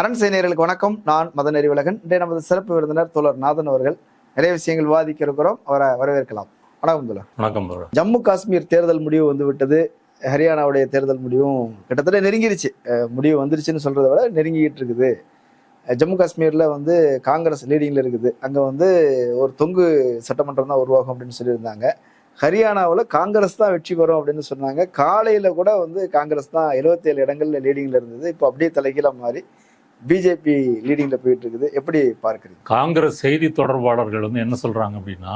அரண் சேனியர்களுக்கு வணக்கம். நான் மதன் அறிவழகன். இன்றைய நமது சிறப்பு விருந்தினர் தோழர் நாதன் அவர்கள். நிறைய விஷயங்கள் விவாதிக்க இருக்கிறோம் அவரை வரவேற்கலாம். வணக்கம் தோழர். வணக்கம் ஜம்மு காஷ்மீர் தேர்தல் முடிவு வந்து விட்டது ஹரியானாவுடைய தேர்தல் முடிவும் கிட்டத்தட்ட நெருங்கிருச்சு. முடிவு வந்துருச்சுன்னு சொல்றதை விட நெருங்கிட்டு இருக்குது. ஜம்மு காஷ்மீர்ல வந்து காங்கிரஸ் லீடிங்ல இருக்குது. அங்க வந்து ஒரு தொங்கு சட்டமன்றம் தான் உருவாகும் அப்படின்னு சொல்லியிருந்தாங்க. ஹரியானாவில் காங்கிரஸ் தான் வெற்றி பெறும் அப்படின்னு சொன்னாங்க. காலையில கூட வந்து காங்கிரஸ் தான் 77 இடங்கள்ல லீடிங்ல இருந்தது. இப்போ அப்படியே தலைகீழா மாறி பிஜேபி லீடிங்ல போயிட்டு இருக்குது. எப்படி பார்க்குறீங்க? காங்கிரஸ் செய்தி தொடர்பாளர்கள் வந்து என்ன சொல்றாங்க அப்படின்னா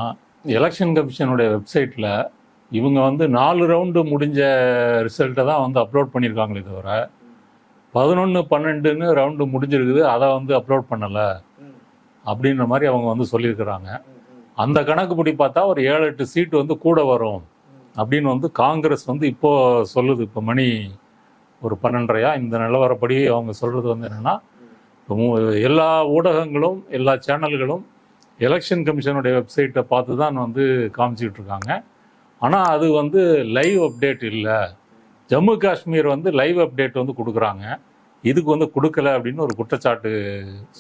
எலெக்ஷன் கமிஷனுடைய வெப்சைட்ல இவங்க வந்து நாலு ரவுண்டு முடிஞ்ச ரிசல்ட்டை தான் வந்து அப்லோட் பண்ணியிருக்காங்களே தவிர பதினொன்று பன்னெண்டுன்னு ரவுண்டு முடிஞ்சிருக்குது அதை வந்து அப்லோட் பண்ணலை. அப்படின்ற மாதிரி அவங்க வந்து சொல்லியிருக்கிறாங்க. அந்த கணக்குப்படி பார்த்தா ஒரு ஏழு எட்டு சீட்டு வந்து கூட வரும் அப்படின்னு வந்து காங்கிரஸ் வந்து இப்போ சொல்லுது. இப்போ மணி ஒரு பன்னெண்டரையா? இந்த நிலவரப்படி அவங்க சொல்றது வந்து என்னன்னா எல்லா ஊடகங்களும் எல்லா சேனல்களும் எலெக்ஷன் கமிஷனுடைய வெப்சைட்டை பார்த்து தான் வந்து காமிச்சிக்கிட்டு இருக்காங்க ஆனால் அது வந்து லைவ் அப்டேட் இல்லை. ஜம்மு காஷ்மீர் வந்து லைவ் அப்டேட் வந்து கொடுக்குறாங்க. இதுக்கு வந்து கொடுக்கல அப்படின்னு ஒரு குற்றச்சாட்டு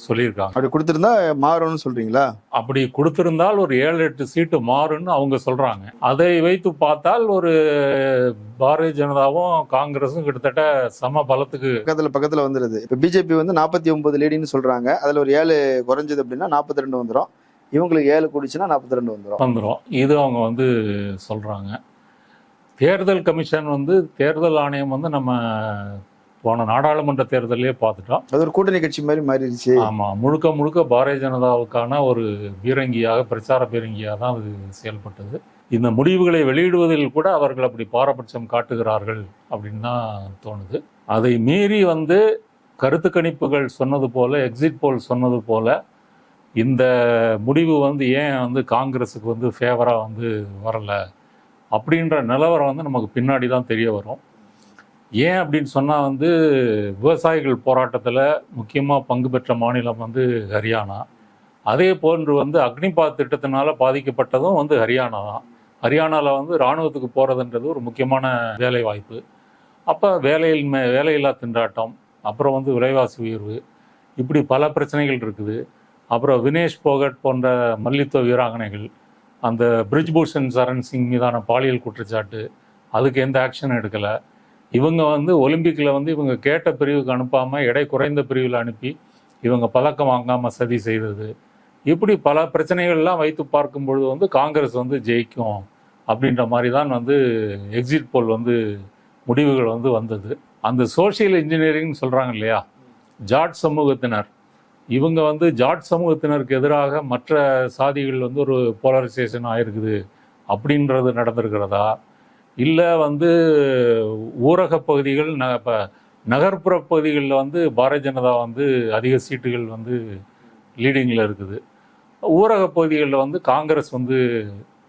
சொல்லியிருக்காங்க. அப்படி கொடுத்துருந்தா மாறும்னு சொல்றீங்களா? அப்படி கொடுத்திருந்தால் ஒரு ஏழு எட்டு சீட்டு மாறும்னு அவங்க சொல்றாங்க. அதை வைத்து பார்த்தால் ஒரு பாரதிய ஜனதாவும் காங்கிரஸும் கிட்டத்தட்ட சம பலத்துக்கு பக்கத்துல பக்கத்துல வந்துருது. இப்போ பிஜேபி வந்து நாற்பத்தி ஒன்பது லீடின்னு சொல்றாங்க. அதுல ஒரு ஏழு குறைஞ்சது அப்படின்னா நாற்பத்தி ரெண்டு வந்துடும் இவங்களுக்கு ஏழு கூடிச்சுன்னா நாற்பத்தி ரெண்டு வந்துடும் வந்துடும் இது அவங்க வந்து சொல்றாங்க. தேர்தல் கமிஷன் வந்து தேர்தல் ஆணையம் வந்து நம்ம போன நாடாளுமன்ற தேர்தலே பார்த்துட்டோம். அது ஒரு கூட்டணி கட்சி மாதிரி மாறிடுச்சு. ஆமா முழுக்க முழுக்க பாரதிய ஜனதாவுக்கான ஒரு பீரங்கியாக பிரச்சார பீரங்கியாக தான் அது செயல்பட்டது. இந்த முடிவுகளை வெளியிடுவதில் கூட அவர்கள் அப்படி பாரபட்சம் காட்டுகிறார்கள் அப்படின்னு தான் தோணுது. அதை மீறி வந்து கருத்து கணிப்புகள் சொன்னது போல எக்ஸிட் போல் சொன்னது போல இந்த முடிவு வந்து ஏன் வந்து காங்கிரஸுக்கு வந்து ஃபேவராக வந்து வரல அப்படின்ற நிலவரம் வந்து நமக்கு பின்னாடி தான் தெரிய வரும். ஏன் அப்படின்னு சொன்னால் வந்து விவசாயிகள் போராட்டத்தில் முக்கியமாக பங்கு பெற்ற மாநிலம் வந்து ஹரியானா. அதே போன்று வந்து அக்னிபாத் திட்டத்தினால பாதிக்கப்பட்டதும் வந்து ஹரியானா தான். ஹரியானாவில் வந்து இராணுவத்துக்கு போகிறதுன்றது ஒரு முக்கியமான வேலை வாய்ப்பு அப்போ வேலையில் மே வேலையில்லா திண்டாட்டம் அப்புறம் வந்து விலைவாசி உயர்வு இப்படி பல பிரச்சனைகள் இருக்குது. அப்புறம் வினேஷ் போகட் போன்ற மல்யுத்த வீராங்கனைகள் அந்த பிரிஜ்பூஷன் சரண் சிங் மீதான பாலியல் குற்றச்சாட்டு அதுக்கு எந்த ஆக்ஷன் எடுக்கலை. இவங்க வந்து ஒலிம்பிக்கில் வந்து இவங்க கேட்ட பிரிவுக்கு அனுப்பாமல் எடை குறைந்த பிரிவில் அனுப்பி இவங்க பதக்கம் வாங்காமல் சதி செய்தது. இப்படி பல பிரச்சனைகள்லாம் வைத்து பார்க்கும் பொழுது வந்து காங்கிரஸ் வந்து ஜெயிக்கும் அப்படின்ற மாதிரி தான் வந்து எக்ஸிட் போல் வந்து முடிவுகள் வந்து வந்தது. அந்த சோஷியல் இன்ஜினியரிங் சொல்கிறாங்க இல்லையா? ஜாட் சமூகத்தினர். இவங்க வந்து ஜாட் சமூகத்தினருக்கு எதிராக மற்ற சாதிகள் வந்து ஒரு போலரைசேஷன் ஆயிருக்குது அப்படின்றது நடந்திருக்கிறதா? இல்லை வந்து ஊரக பகுதிகள் ந இப்போ நகர்ப்புற பகுதிகளில் வந்து பாரதிய ஜனதா வந்து அதிக சீட்டுகள் வந்து லீடிங்கில் இருக்குது. ஊரக பகுதிகளில் வந்து காங்கிரஸ் வந்து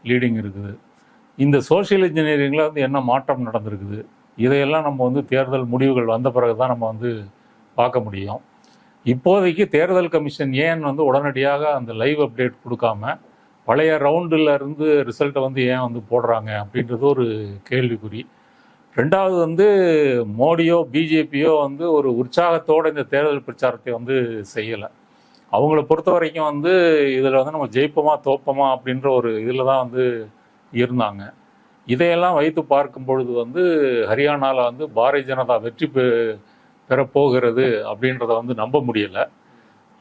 லீடிங் இருக்குது. இந்த சோஷியல் இன்ஜினியரிங்கில் வந்து என்ன மாற்றம் நடந்திருக்குது? இதையெல்லாம் நம்ம வந்து தேர்தல் முடிவுகள் வந்த பிறகு தான் நம்ம வந்து பார்க்க முடியும். இப்போதைக்கு தேர்தல் கமிஷன் ஏன் வந்து உடனடியாக அந்த லைவ் அப்டேட் கொடுக்காம பழைய ரவுண்டில் இருந்து ரிசல்ட்டை வந்து ஏன் வந்து போடுறாங்க அப்படின்றது ஒரு கேள்விக்குறி. ரெண்டாவது வந்து மோடியோ பிஜேபியோ வந்து ஒரு உற்சாகத்தோட இந்த தேர்தல் பிரச்சாரத்தை வந்து செய்யலை. அவங்கள பொறுத்த வரைக்கும் வந்து இதில் வந்து நம்ம ஜெயிப்போமா தோப்போமா அப்படின்ற ஒரு இதில் தான் வந்து இருந்தாங்க. இதையெல்லாம் வைத்து பார்க்கும் பொழுது வந்து ஹரியானாவில் வந்து பாரதிய ஜனதா வெற்றி பெ பெறப்போகிறது அப்படின்றத வந்து நம்ப முடியலை.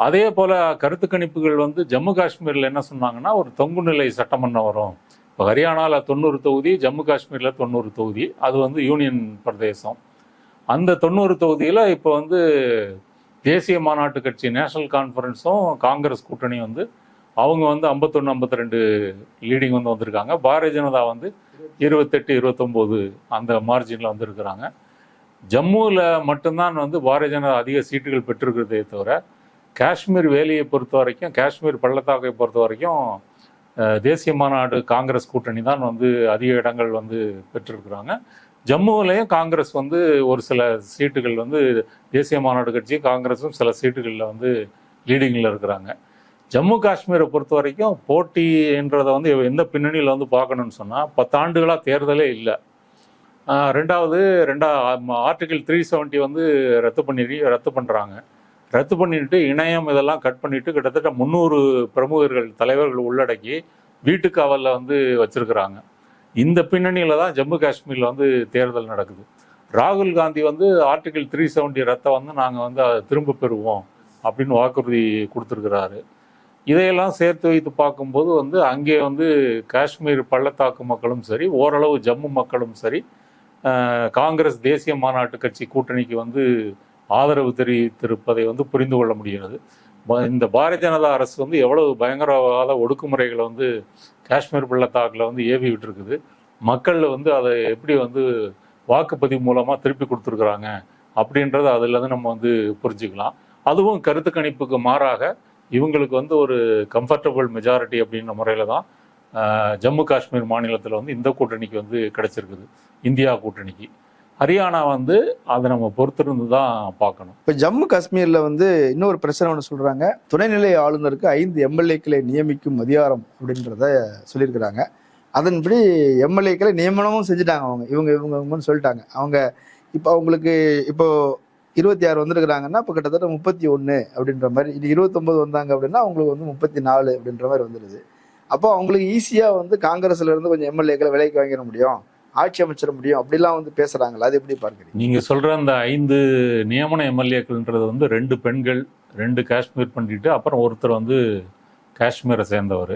அதே போல் கருத்து கணிப்புகள் வந்து ஜம்மு காஷ்மீரில் என்ன சொன்னாங்கன்னா ஒரு தொங்கு நிலை சட்டமன்றம் வரும். இப்போ ஹரியானாவில் தொண்ணூறு தொகுதி ஜம்மு காஷ்மீரில் தொண்ணூறு தொகுதி. அது வந்து யூனியன் பிரதேசம். அந்த தொண்ணூறு தொகுதியில் இப்போ வந்து தேசிய மாநாட்டு கட்சி நேஷனல் கான்ஃபரன்ஸும் காங்கிரஸ் கூட்டணி வந்து அவங்க வந்து ஐம்பத்தொன்று ஐம்பத்தி ரெண்டு லீடிங் வந்து வந்திருக்காங்க. பாரதிய ஜனதா வந்து இருபத்தெட்டு இருபத்தொம்போது அந்த மார்ஜினில் வந்திருக்கிறாங்க. ஜம்முவில் மட்டும்தான் வந்து பாரதிய ஜனதா அதிக சீட்டுகள் பெற்றிருக்கிறதே தவிர காஷ்மீர் வேலையை பொறுத்த வரைக்கும் காஷ்மீர் பள்ளத்தாக்கை பொறுத்த வரைக்கும் தேசிய மாநாடு காங்கிரஸ் கூட்டணி தான் வந்து அதிக இடங்கள் வந்து பெற்றிருக்கிறாங்க. ஜம்முவிலையும் காங்கிரஸ் வந்து ஒரு சில சீட்டுகள் வந்து தேசிய மாநாடு கட்சி காங்கிரஸும் சில சீட்டுகளில் வந்து லீடிங்கில் இருக்கிறாங்க. ஜம்மு காஷ்மீரை பொறுத்த வரைக்கும் போட்டின்றதை வந்து எந்த பின்னணியில் வந்து பார்க்கணும்னு சொன்னால் பத்தாண்டுகளாக தேர்தலே இல்லை. ரெண்டாவது ரெண்டா ஆர்டிகிள் த்ரீ செவன்ட்டி வந்து ரத்து பண்ணி ரத்து பண்ணுறாங்க ரத்து பண்ணிட்டு இணையம் இதெல்லாம் கட் பண்ணிட்டு கிட்டத்தட்ட முந்நூறு பிரமுகர்கள் தலைவர்கள் உள்ளடக்கி வீட்டு காவலில் வந்து வச்சிருக்கிறாங்க. இந்த பின்னணியில் தான் ஜம்மு காஷ்மீரில் வந்து தேர்தல் நடக்குது. ராகுல் காந்தி வந்து ஆர்டிகிள் த்ரீ செவன்டி ரத்தை வந்து நாங்கள் வந்து அதை திரும்ப பெறுவோம் அப்படின்னு வாக்குறுதி கொடுத்துருக்கிறாரு. இதையெல்லாம் சேர்த்து வைத்து பார்க்கும்போது வந்து அங்கே வந்து காஷ்மீர் பள்ளத்தாக்கு மக்களும் சரி ஓரளவு ஜம்மு மக்களும் சரி காங்கிரஸ் தேசிய மாநாட்டு கட்சி கூட்டணிக்கு வந்து ஆதரவு தெரிவித்திருப்பதை வந்து புரிந்து கொள்ள முடிகிறது. இந்த பாரதிய ஜனதா அரசு வந்து எவ்வளவு பயங்கரவாத ஒடுக்குமுறைகளை வந்து காஷ்மீர் பள்ளத்தாக்கில் வந்து ஏவி விட்டுருக்குது. மக்கள் வந்து அதை எப்படி வந்து வாக்குப்பதிவு மூலமாக திருப்பி கொடுத்துருக்குறாங்க அப்படின்றத அதுலேருந்து நம்ம வந்து புரிஞ்சுக்கலாம். அதுவும் கருத்து கணிப்புக்கு மாறாக இவங்களுக்கு வந்து ஒரு கம்ஃபர்டபுள் மெஜாரிட்டி அப்படின்ற முறையில் தான் ஜம்மு காஷ்மீர் மாநிலத்தில் வந்து இந்த கூட்டணிக்கு வந்து கிடைச்சிருக்குது. இந்தியா கூட்டணிக்கு. ஹரியானா வந்து அதை நம்ம பொறுத்திருந்து தான் பார்க்கணும். இப்போ ஜம்மு காஷ்மீரில் வந்து இன்னொரு பிரச்சனை ஒன்று சொல்கிறாங்க துணைநிலை ஆளுநருக்கு ஐந்து எம்எல்ஏக்களை நியமிக்கும் அதிகாரம் அப்படின்றத சொல்லியிருக்கிறாங்க. அதன்படி எம்எல்ஏக்களை நியமனமும் செஞ்சுட்டாங்க அவங்க. இவங்க இவங்க இவங்கன்னு சொல்லிட்டாங்க. அவங்க இப்போ அவங்களுக்கு இப்போ இருபத்தி ஆறு வந்திருக்கிறாங்கன்னா இப்போ கிட்டத்தட்ட முப்பத்தி ஒன்று அப்படின்ற மாதிரி இது இருபத்தொம்பது வந்தாங்க அப்படின்னா அவங்களுக்கு வந்து முப்பத்தி நாலு அப்படின்ற மாதிரி வந்துடுது அப்போ அவங்களுக்கு ஈஸியாக வந்து காங்கிரஸ்ல இருந்து கொஞ்சம் எம்எல்ஏக்களை விலைக்கு வாங்கிட முடியும். ஆட்சி அமைச்சிட முடியும் அப்படிலாம் வந்து பேசுறாங்களா அது எப்படி பார்க்குறீங்க? நீங்க சொல்ற அந்த ஐந்து நியமன எம்எல்ஏக்கள்ன்றது வந்து ரெண்டு பெண்கள் ரெண்டு காஷ்மீர் பண்ணிட்டு அப்புறம் ஒருத்தர் வந்து காஷ்மீரை சேர்ந்தவர்.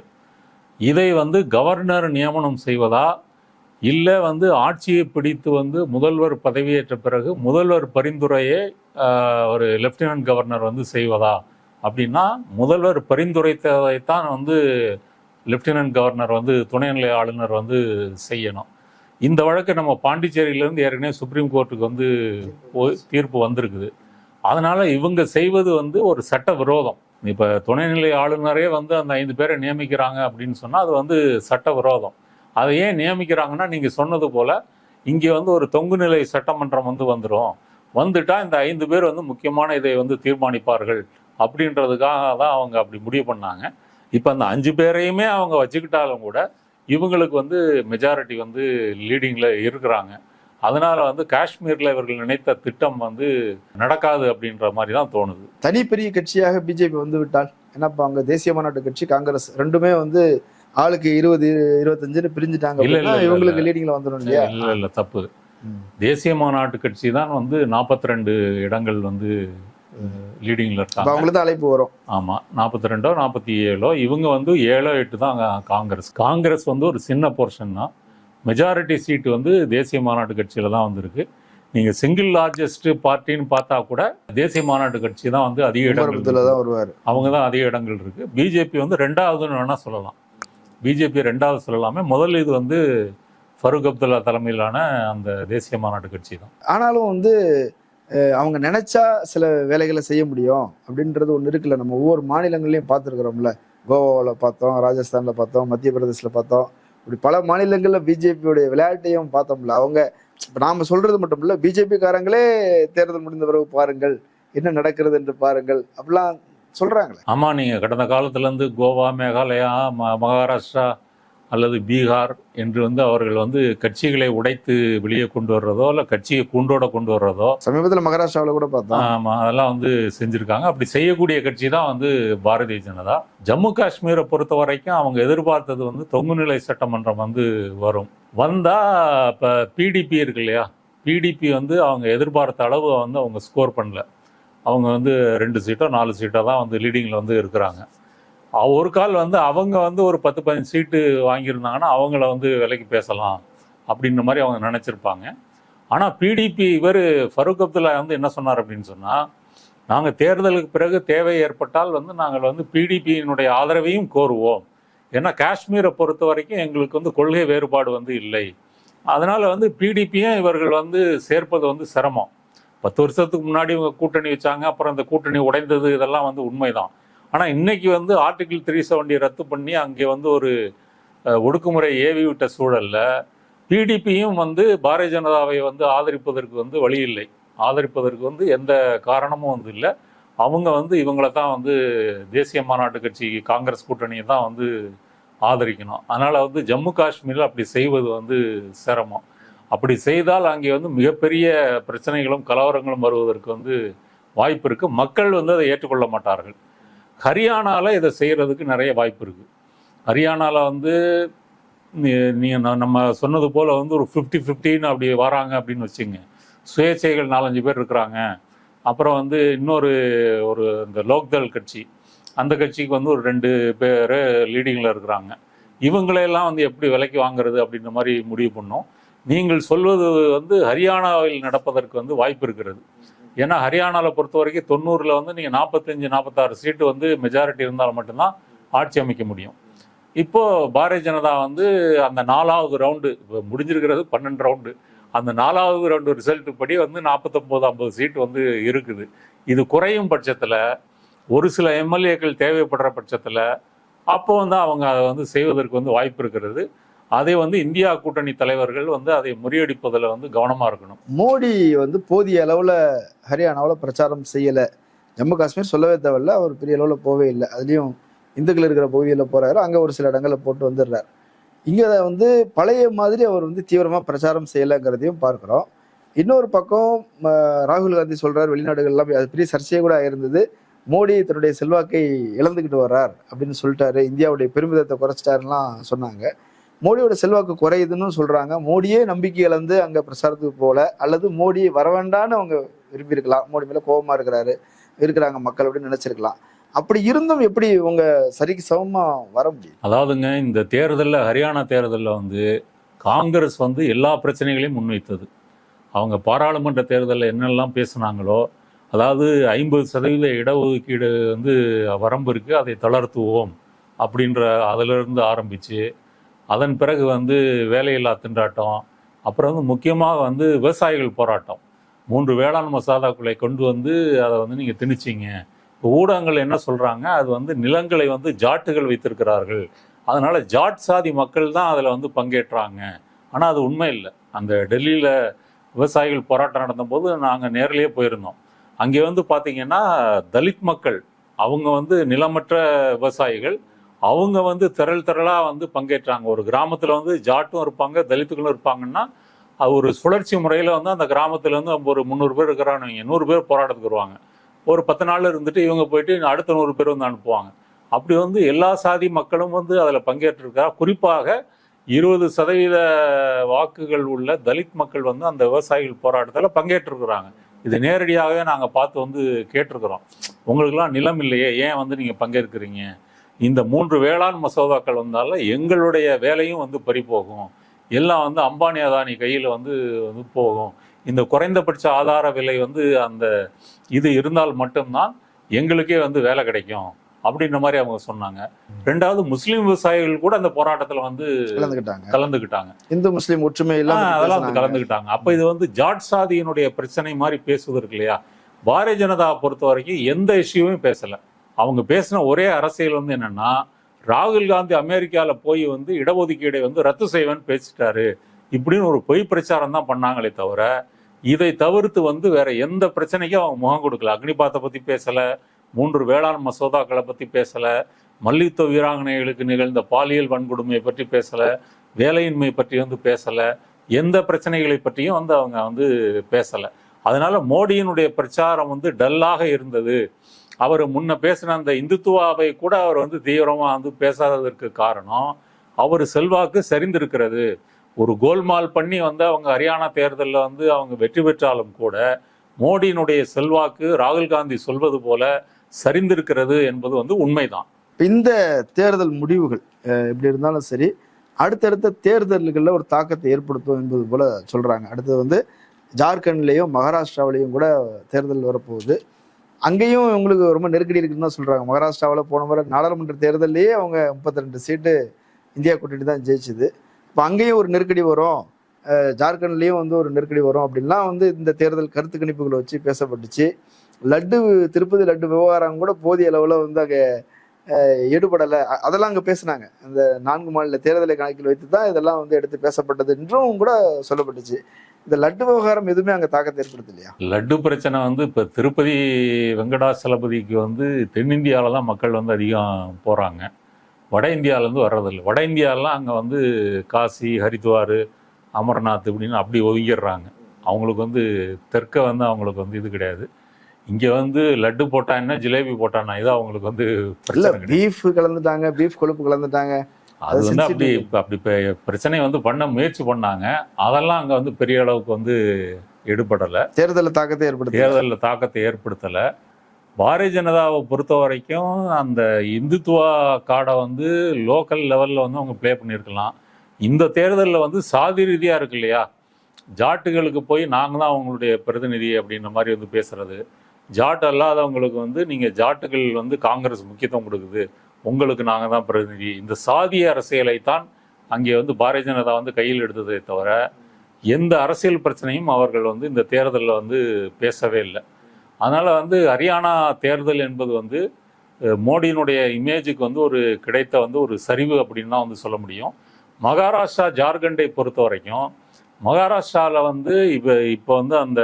இதை வந்து கவர்னர் நியமனம் செய்வதா? இல்லை வந்து ஆட்சியை பிடித்து வந்து முதல்வர் பதவியேற்ற பிறகு முதல்வர் பரிந்துரையே ஒரு லெப்டினன்ட் கவர்னர் வந்து செய்வதா? அப்படின்னா முதல்வர் பரிந்துரைத்ததைத்தான் வந்து லெப்டினன்ட் கவர்னர் வந்து துணைநிலை ஆளுநர் வந்து செய்யணும். இந்த வழக்கு நம்ம பாண்டிச்சேரியிலேருந்து ஏற்கனவே சுப்ரீம் கோர்ட்டுக்கு வந்து போய் தீர்ப்பு வந்திருக்குது. அதனால் இவங்க செய்வது வந்து ஒரு சட்ட விரோதம். இப்போ துணைநிலை ஆளுநரே வந்து அந்த ஐந்து பேரை நியமிக்கிறாங்க அப்படின்னு சொன்னால் அது வந்து சட்ட விரோதம். அதை ஏன் நியமிக்கிறாங்கன்னா நீங்கள் சொன்னது போல் இங்கே வந்து ஒரு தொங்குநிலை சட்டமன்றம் வந்து வந்துடும் வந்துட்டால் இந்த ஐந்து பேர் வந்து முக்கியமான இதை வந்து தீர்மானிப்பார்கள் அப்படின்றதுக்காக தான் அவங்க அப்படி முடிவு பண்ணாங்க. இப்போ அந்த அஞ்சு பேரையுமே அவங்க வச்சுக்கிட்டாலும் கூட இவங்களுக்கு வந்து மெஜாரிட்டி வந்து லீடிங்கில் இருக்கிறாங்க. அதனால வந்து காஷ்மீரில் இவர்கள் நினைத்த திட்டம் வந்து நடக்காது அப்படின்ற மாதிரி தான் தோணுது. தனி பெரிய கட்சியாக பிஜேபி வந்து விட்டால் ஏன்னா இப்போ அவங்க தேசிய மாநாட்டு கட்சி காங்கிரஸ் ரெண்டுமே வந்து ஆளுக்கு இருபது இருபத்தஞ்சுன்னு பிரிஞ்சுட்டாங்க இல்ல, இல்ல, இவங்களுக்கு லீடிங்ல வந்துடும் இல்லையா? இல்லை இல்லை தப்பு. தேசிய மாநாட்டு கட்சி தான் வந்து நாற்பத்தி ரெண்டு இடங்கள் வந்து லீடிங்கில் இருக்காங்க. அவங்களுக்கு தான் அழைப்பு வரும். ஆமாம் நாற்பத்தி ரெண்டோ நாற்பத்தி ஏழோ இவங்க வந்து ஏழோ எட்டு தான் காங்கிரஸ். காங்கிரஸ் வந்து ஒரு சின்ன போர்ஷன் தான். மெஜாரிட்டி சீட்டு வந்து தேசிய மாநாட்டு கட்சியில் தான் வந்திருக்கு. நீங்கள் சிங்கிள் லார்ஜஸ்ட் பார்ட்டின்னு பார்த்தா கூட தேசிய மாநாட்டு கட்சி தான் வந்து அதிக இடங்கள் தான் வருவார். அவங்க தான் அதிக இடங்கள் இருக்கு. பிஜேபி வந்து ரெண்டாவதுன்னு வேணா சொல்லலாம். பிஜேபி ரெண்டாவது சொல்லலாமே. முதல் இது வந்து ஃபரூக் அப்துல்லா தலைமையிலான அந்த தேசிய மாநாட்டு கட்சி தான். ஆனாலும் வந்து அவங்க நினைச்சா சில வேலைகளை செய்ய முடியும் அப்படின்றது ஒன்று இருக்குல்ல. நம்ம ஒவ்வொரு மாநிலங்கள்லையும் பார்த்துருக்குறோம்ல. கோவாவில் பார்த்தோம் ராஜஸ்தானில் பார்த்தோம் மத்திய பிரதேசில் பார்த்தோம். இப்படி பல மாநிலங்களில் பிஜேபியுடைய விளையாட்டையும் பார்த்தோம்ல. அவங்க இப்போ நாம் சொல்கிறது மட்டும் இல்லை பிஜேபிக்காரங்களே தேர்தல் முடிந்த பிறகு பாருங்கள் என்ன நடக்கிறது என்று பாருங்கள் அப்படிலாம் சொல்கிறாங்களே ஆமாம் நீங்கள் கடந்த காலத்துலேருந்து கோவா மேகாலயா ம- மகாராஷ்டிரா அல்லது பீகார் என்று வந்து அவர்கள் வந்து கட்சிகளை உடைத்து வெளியே கொண்டு வர்றதோ இல்லை கட்சியை கூண்டோட கொண்டு வர்றதோ. சமீபத்தில் மகாராஷ்டிராவில் கூட பார்த்தோம். ஆமா அதெல்லாம் வந்து செஞ்சிருக்காங்க. அப்படி செய்யக்கூடிய கட்சி தான் வந்து பாரதிய ஜனதா. ஜம்மு காஷ்மீரை பொறுத்த வரைக்கும் அவங்க எதிர்பார்த்தது வந்து தொங்குநிலை சட்டமன்றம் வந்து வரும். வந்தா இப்ப பிடிபி இருக்கு இல்லையா? பிடிபி வந்து அவங்க எதிர்பார்த்த அளவு வந்து அவங்க ஸ்கோர் பண்ணல. அவங்க வந்து ரெண்டு சீட்டோ நாலு சீட்டோ தான் வந்து லீடிங்கில் வந்து இருக்கிறாங்க. ஒரு கால் வந்து அவங்க வந்து ஒரு பத்து பதினஞ்சு சீட்டு வாங்கியிருந்தாங்கன்னா அவங்கள வந்து விலைக்கு பேசலாம் அப்படின்ற மாதிரி அவங்க நினச்சிருப்பாங்க. ஆனால் பிடிபி இவர் ஃபரூக் அப்துல்லா வந்து என்ன சொன்னார் அப்படின்னு சொன்னால் நாங்கள் தேர்தலுக்கு பிறகு தேவை ஏற்பட்டால் வந்து நாங்கள் வந்து பிடிபியினுடைய ஆதரவையும் கோருவோம். ஏன்னா காஷ்மீரை பொறுத்த வரைக்கும் எங்களுக்கு வந்து கொள்கை வேறுபாடு வந்து இல்லை. அதனால் வந்து பிடிபியும் இவர்கள் வந்து சேர்ப்பது வந்து சிரமம். பத்து வருஷத்துக்கு முன்னாடி இவங்க கூட்டணி வச்சாங்க அப்புறம் இந்த கூட்டணி உடைந்தது இதெல்லாம் வந்து உண்மைதான். ஆனால் இன்னைக்கு வந்து ஆர்டிகிள் த்ரீ செவன்டி ரத்து பண்ணி அங்கே வந்து ஒரு ஒடுக்குமுறை ஏவி விட்ட சூழலில் பிடிபியும் வந்து பாரதிய ஜனதாவை வந்து ஆதரிப்பதற்கு வந்து வழி இல்லை. ஆதரிப்பதற்கு வந்து எந்த காரணமும் வந்து இல்லை. அவங்க வந்து இவங்கள தான் வந்து தேசிய மாநாட்டு கட்சி காங்கிரஸ் கூட்டணியை தான் வந்து ஆதரிக்கணும். அதனால் வந்து ஜம்மு காஷ்மீரில் அப்படி செய்வது வந்து சிரமம். அப்படி செய்தால் அங்கே வந்து மிகப்பெரிய பிரச்சனைகளும் கலவரங்களும் வருவதற்கு வந்து வாய்ப்பு இருக்குது மக்கள் வந்து அதை ஏற்றுக்கொள்ள மாட்டார்கள். ஹரியானாவில் இதை செய்கிறதுக்கு நிறைய வாய்ப்பு இருக்குது ஹரியானாவில் வந்து நீ- நம்ம சொன்னது போல் வந்து ஒரு ஃபிஃப்டி ஃபிஃப்டின்னு அப்படி வராங்க அப்படின்னு வச்சுங்க சுயேட்சைகள் நாலஞ்சு பேர் இருக்கிறாங்க. அப்புறம் வந்து இன்னொரு ஒரு இந்த லோக்தள் கட்சி. அந்த கட்சிக்கு வந்து ஒரு ரெண்டு பேர் லீடிங்கில் இருக்கிறாங்க. இவங்களையெல்லாம் வந்து எப்படி விலைக்கு வாங்குறது அப்படின்ற மாதிரி முடிவு பண்ணோம். நீங்கள் சொல்வது வந்து ஹரியானாவில் நடப்பதற்கு வந்து வாய்ப்பு இருக்கிறது. ஏன்னா ஹரியானாவில் பொறுத்த வரைக்கும் தொண்ணூறில் வந்து நீங்கள் நாற்பத்தஞ்சு நாற்பத்தாறு சீட்டு வந்து மெஜாரிட்டி இருந்தால் மட்டும்தான் ஆட்சி அமைக்க முடியும். இப்போது பாரதிய ஜனதா வந்து அந்த நாலாவது ரவுண்டு இப்போ முடிஞ்சிருக்கிறது பன்னெண்டு ரவுண்டு அந்த நாலாவது ரவுண்டு ரிசல்ட் படி வந்து நாற்பத்தொம்போது ஐம்பது சீட் வந்து இருக்குது. இது குறையும் பட்சத்தில் ஒரு சில எம்எல்ஏக்கள் தேவைப்படுற பட்சத்தில் அப்போ வந்து அவங்க அதை வந்து செய்வதற்கு வந்து வாய்ப்பு இருக்கிறது. அதை வந்து இந்தியா கூட்டணி தலைவர்கள் வந்து அதை முறியடிப்பதில் வந்து கவனமாக இருக்கணும். மோடி வந்து போதிய அளவில் ஹரியானாவில் பிரச்சாரம் செய்யலை. ஜம்மு காஷ்மீர் சொல்லவே தேவையில்ல அவர் பெரிய அளவில் போவே இல்லை. அதுலேயும் இந்துக்கள் இருக்கிற பகுதியில் போகிறாரு அங்கே ஒரு சில இடங்களில் போட்டு வந்துடுறாரு. இங்கே வந்து பழைய மாதிரி அவர் வந்து தீவிரமாக பிரச்சாரம் செய்யலைங்கிறதையும் பார்க்குறோம். இன்னொரு பக்கம் ராகுல் காந்தி சொல்கிறார் வெளிநாடுகள்லாம் அது பெரிய சர்ச்சையே கூட இருந்தது மோடி தன்னுடைய செல்வாக்கை இழந்துக்கிட்டு வர்றார் அப்படின்னு சொல்லிட்டாரு. இந்தியாவுடைய பெருமிதத்தை குறைச்சிட்டாருலாம் சொன்னாங்க. மோடியோட செல்வாக்கு குறையுதுன்னு சொல்றாங்க. மோடியே நம்பிக்கை இழந்து அங்க பிரசாரத்துக்கு போல அல்லது மோடி வர வேண்டான்னு அவங்க விரும்பி இருக்கலாம் மோடி மேல கோபமா இருக்கிறாரு. இருக்கிறாங்க மக்கள் அப்படின்னு நினைச்சிருக்கலாம். அப்படி இருந்தும் எப்படி உங்க சரிக்கு சமமா வர முடியும்? அதாவதுங்க இந்த தேர்தலில் ஹரியானா தேர்தலில் வந்து காங்கிரஸ் வந்து எல்லா பிரச்சனைகளையும் முன்வைத்தது. அவங்க பாராளுமன்ற தேர்தலில் என்னெல்லாம் பேசுனாங்களோ அதாவது ஐம்பது சதவீத இடஒதுக்கீடு வந்து வரம்பு இருக்குது அதை தளர்த்துவோம் அப்படின்ற அதிலிருந்து ஆரம்பித்து அதன் பிறகு வந்து வேலையில்லா திண்டாட்டம் அப்புறம் வந்து முக்கியமாக வந்து விவசாயிகள் போராட்டம். மூன்று வேளாண் மசோதாக்களை கொண்டு வந்து அதை வந்து நீங்கள் திணிச்சிங்க. இப்போ ஊடகங்கள் என்ன சொல்கிறாங்க அது வந்து நிலங்களை வந்து ஜாட்டுகள் வைத்திருக்கிறார்கள். அதனால் ஜாட் சாதி மக்கள் தான் அதில் வந்து பங்கேற்றாங்க. ஆனால் அது உண்மை இல்லை. அந்த டெல்லியில் விவசாயிகள் போராட்டம் நடந்தபோது நாங்கள் நேரிலேயே போயிருந்தோம். அங்கே வந்து பார்த்திங்கன்னா தலித் மக்கள் அவங்க வந்து நிலமற்ற விவசாயிகள் அவங்க வந்து திரள் திரளாக வந்து பங்கேற்றாங்க. ஒரு கிராமத்தில் வந்து ஜாட்டும் இருப்பாங்க தலித்துகளும் இருப்பாங்கன்னா அது ஒரு சுழற்சி முறையில் வந்து அந்த கிராமத்தில் வந்து ஒரு முந்நூறு பேர் இருக்கிறான்னு நூறு பேர் போராட்டத்துக்கு வருவாங்க. ஒரு பத்து நாள் இருந்துட்டு இவங்க போயிட்டு அடுத்த நூறு பேர் வந்து அனுப்புவாங்க. அப்படி வந்து எல்லா சாதி மக்களும் வந்து அதில் பங்கேற்றிருக்கா. குறிப்பாக இருபது சதவீத வாக்குகள் உள்ள தலித் மக்கள் வந்து அந்த விவசாயிகள் போராட்டத்தில் பங்கேற்றிருக்கிறாங்க. இது நேரடியாகவே நாங்கள் பார்த்து வந்து கேட்டிருக்கிறோம். உங்களுக்கெல்லாம் நிலம் இல்லையே ஏன் வந்து நீங்கள் பங்கேற்கிறீங்க? இந்த மூன்று வேளாண் மசோதாக்கள் வந்தால எங்களுடைய வேலையும் வந்து பறி போகும் எல்லாம் வந்து அம்பானி அதானி கையில் வந்து வந்து போகும். இந்த குறைந்தபட்ச ஆதார விலை வந்து அந்த இது இருந்தால் மட்டும்தான் எங்களுக்கே வந்து வேலை கிடைக்கும் அப்படின்ற மாதிரி அவங்க சொன்னாங்க. ரெண்டாவது முஸ்லீம் விவசாயிகள் கூட அந்த போராட்டத்துல வந்து கலந்துக்கிட்டாங்க. கலந்துக்கிட்டாங்க. இந்து முஸ்லீம் ஒற்றுமை அதெல்லாம் வந்து கலந்துக்கிட்டாங்க. அப்ப இது வந்து ஜாட் சாதியினுடைய பிரச்சனை மாதிரி பேசுவது இருக்கு இல்லையா? பாரதிய ஜனதா பொறுத்த வரைக்கும் எந்த இஷ்யூவும் பேசல. அவங்க பேசின ஒரே அரசியல் வந்து என்னன்னா ராகுல் காந்தி அமெரிக்காவில் போய் வந்து இடஒதுக்கீடை வந்து ரத்து செய்வேன்னு பேசிட்டாரு. இப்படின்னு ஒரு பொய் பிரச்சாரம் தான் பண்ணாங்களே தவிர இதை தவிர்த்து வந்து வேற எந்த பிரச்சனைக்கும் அவங்க முகம் கொடுக்கல. அக்னிபாத்தை பத்தி பேசல மூன்று வேளாண் மசோதாக்களை பத்தி பேசல மல்யுத்த வீராங்கனைகளுக்கு நிகழ்ந்த பாலியல் வன்கொடுமையை பற்றி பேசல வேலையின்மை பற்றி வந்து பேசல எந்த பிரச்சனைகளை பற்றியும் வந்து அவங்க வந்து பேசல. அதனால மோடியினுடைய பிரச்சாரம் வந்து டல்லாக இருந்தது. அவர் முன்ன பேசின அந்த இந்துத்துவாவை கூட அவர் வந்து தீவிரமாக வந்து பேசாததற்கு காரணம் அவர் செல்வாக்கு சரிந்திருக்கிறது. ஒரு கோல்மால் பண்ணி வந்து அவங்க ஹரியானா தேர்தலில் வந்து அவங்க வெற்றி பெற்றாலும் கூட மோடியினுடைய செல்வாக்கு ராகுல் காந்தி சொல்வது போல சரிந்திருக்கிறது என்பது வந்து உண்மைதான். இந்த தேர்தல் முடிவுகள் எப்படி இருந்தாலும் சரி அடுத்தடுத்த தேர்தல்களில் ஒரு தாக்கத்தை ஏற்படுத்தும் என்பது போல சொல்கிறாங்க அடுத்தது வந்து ஜார்க்கண்ட்லேயும் மகாராஷ்டிராவிலையும் கூட தேர்தல் வரப்போகுது. அங்கேயும் உங்களுக்கு ரொம்ப நெருக்கடி இருக்குன்னு தான் சொல்றாங்க. மகாராஷ்டிராவில் போன முறை நாடாளுமன்ற தேர்தலையே அவங்க முப்பத்தி ரெண்டு சீட்டு இந்தியா கூட்டணி தான் ஜெயிச்சுது. இப்போ அங்கேயும் ஒரு நெருக்கடி வரும். ஜார்க்கண்ட்லேயும் வந்து ஒரு நெருக்கடி வரும் அப்படின்லாம் வந்து இந்த தேர்தல் கருத்து கணிப்புகளை வச்சு பேசப்பட்டுச்சு. லட்டு திருப்பதி லட்டு விவகாரம் கூட போதிய அளவில் வந்து அங்கே ஈடுபடலை. அதெல்லாம் அங்கே பேசுனாங்க. இந்த நான்கு மாநில தேர்தலை கணக்கில் வைத்து தான் இதெல்லாம் வந்து எடுத்து பேசப்பட்டது என்றும் கூட சொல்லப்பட்டுச்சு. இந்த லட்டு விவகாரம் எதுவுமே அங்கே தாக்கத்தை ஏற்படுத்த இல்லையா லட்டு பிரச்சனை வந்து இப்போ திருப்பதி வெங்கடாசலபதிக்கு வந்து தென்னிந்தியாவில் தான் மக்கள் வந்து அதிகம் போகிறாங்க வட இந்தியாவிலேருந்து வர்றதில்லை. வட இந்தியாலாம் அங்கே வந்து காசி ஹரித்வார் அமர்நாத் இப்படின்னு அப்படி ஒதுங்கிடுறாங்க. அவங்களுக்கு வந்து தெற்க வந்து அவங்களுக்கு வந்து இது கிடையாது. இங்க வந்து லட்டு போட்டா என்ன ஜிலேபி போட்டானா இது அவங்களுக்கு வந்து இல்ல. பீஃப் கலந்துட்டாங்க பீஃப் கொழுப்பு கலந்துட்டாங்க. அது வந்து அப்படி அப்படி பிரச்சனை வந்து பண்ண முயற்சி பண்ணாங்க. அதெல்லாம் அங்க வந்து பெரிய அளவுக்கு வந்து எடுபடல. தேர்தலில் தாக்கத்தை ஏற்படுத்தி. தேர்தலில் தாக்கத்தை ஏற்படுத்தல. பாரதிய ஜனதாவை பொறுத்த வரைக்கும் அந்த இந்துத்துவா கார்டை வந்து லோக்கல் லெவல்ல வந்து அவங்க ப்ளே பண்ணியிருக்கலாம். இந்த தேர்தலில் வந்து சாதி ரீதியா இருக்கு இல்லையா? ஜாட்டுகளுக்கு போய் நாங்கள் தான் அவங்களுடைய பிரதிநிதி அப்படின்ற மாதிரி வந்து பேசுறது. ஜாட் அல்லாதவங்களுக்கு வந்து நீங்கள் ஜாட்டுகள் வந்து காங்கிரஸ் முக்கியத்துவம் கொடுக்குது. உங்களுக்கு நாங்கள் தான் பிரதிநிதி. இந்த சாதிய அரசியலை தான் அங்கே வந்து பாரதிய ஜனதா வந்து கையில் எடுத்ததே தவிர எந்த அரசியல் பிரச்சனையும் அவர்கள் வந்து இந்த தேர்தலில் வந்து பேசவே இல்லை. அதனால் வந்து ஹரியானா தேர்தல் என்பது வந்து மோடியினுடைய இமேஜுக்கு வந்து ஒரு கிடைத்த வந்து ஒரு சரிவு அப்படின்னு தான் வந்து சொல்ல முடியும். மகாராஷ்டிரா ஜார்க்கண்டை பொறுத்த வரைக்கும் மகாராஷ்டிராவில் வந்து இப்போ இப்போ வந்து அந்த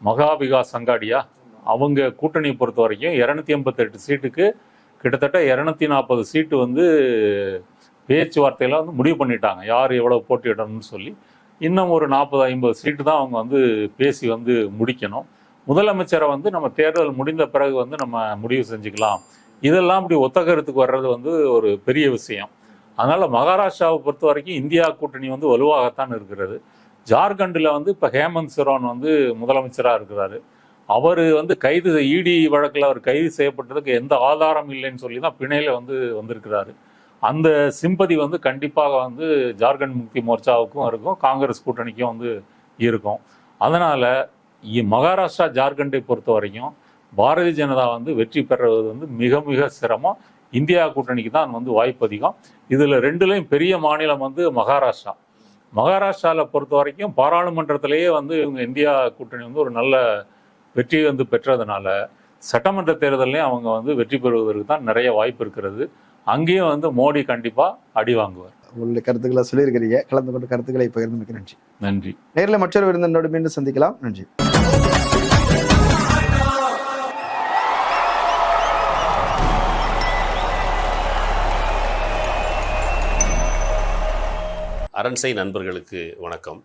மகா சங்காடியா அவங்க கூட்டணியை பொறுத்த வரைக்கும் இரநூத்தி எண்பத்தெட்டு சீட்டுக்கு கிட்டத்தட்ட இரநூத்தி நாற்பது சீட்டு வந்து பேச்சுவார்த்தையில் வந்து முடிவு பண்ணிட்டாங்க. யார் எவ்வளோ போட்டியிடணும்னு சொல்லி. இன்னும் ஒரு நாற்பது ஐம்பது சீட்டு தான் அவங்க வந்து பேசி வந்து முடிக்கணும். முதலமைச்சரை வந்து நம்ம தேர்தல் முடிந்த பிறகு வந்து நம்ம முடிவு செஞ்சுக்கலாம். இதெல்லாம் இப்படி ஒத்தகரத்துக்கு வர்றது வந்து ஒரு பெரிய விஷயம். அதனால் மகாராஷ்டிராவை பொறுத்த வரைக்கும் இந்தியா கூட்டணி வந்து வலுவாகத்தான் இருக்கிறது. ஜார்க்கண்டில் வந்து இப்போ ஹேமந்த் சோரன் வந்து முதலமைச்சராக இருக்கிறாரு. அவர் வந்து கைது இடி வழக்கில் அவர் கைது செய்யப்பட்டதுக்கு எந்த ஆதாரம் இல்லைன்னு சொல்லி தான் பிணையில் வந்து வந்திருக்கிறாரு. அந்த சிம்பதி வந்து கண்டிப்பாக வந்து ஜார்க்கண்ட் முக்தி மோர்ச்சாவுக்கும் இருக்கும் காங்கிரஸ் கூட்டணிக்கும் வந்து இருக்கும். அதனால் மகாராஷ்டிரா ஜார்க்கண்டை பொறுத்த வரைக்கும் பாரதிய ஜனதா வந்து வெற்றி பெறுவது வந்து மிக மிக சிரமம். இந்தியா கூட்டணிக்கு தான் வந்து வாய்ப்பு அதிகம். இதில் ரெண்டுலேயும் பெரிய மாநிலம் வந்து மகாராஷ்டிரா. மகாராஷ்டிராவில் பொறுத்த வரைக்கும் பாராளுமன்றத்திலேயே வந்து இவங்க இந்தியா கூட்டணி வந்து ஒரு நல்ல வெற்றி வந்து பெற்றதுனால சட்டமன்ற தேர்தலையும் அவங்க வந்து வெற்றி பெறுவதற்கு தான் நிறைய வாய்ப்பு இருக்கிறது. அங்கேயும் வந்து மோடி கண்டிப்பா அடி வாங்குவார். உங்களுடைய கருத்துக்களை சொல்லியிருக்கிறீங்க. கலந்து கொண்டு கருத்துக்களை பகிர்ந்து நன்றி. நன்றி. நேரில் மற்றொரு விருந்தினோடு மீண்டும் சந்திக்கலாம். நன்றி. அரண்சை நண்பர்களுக்கு வணக்கம்.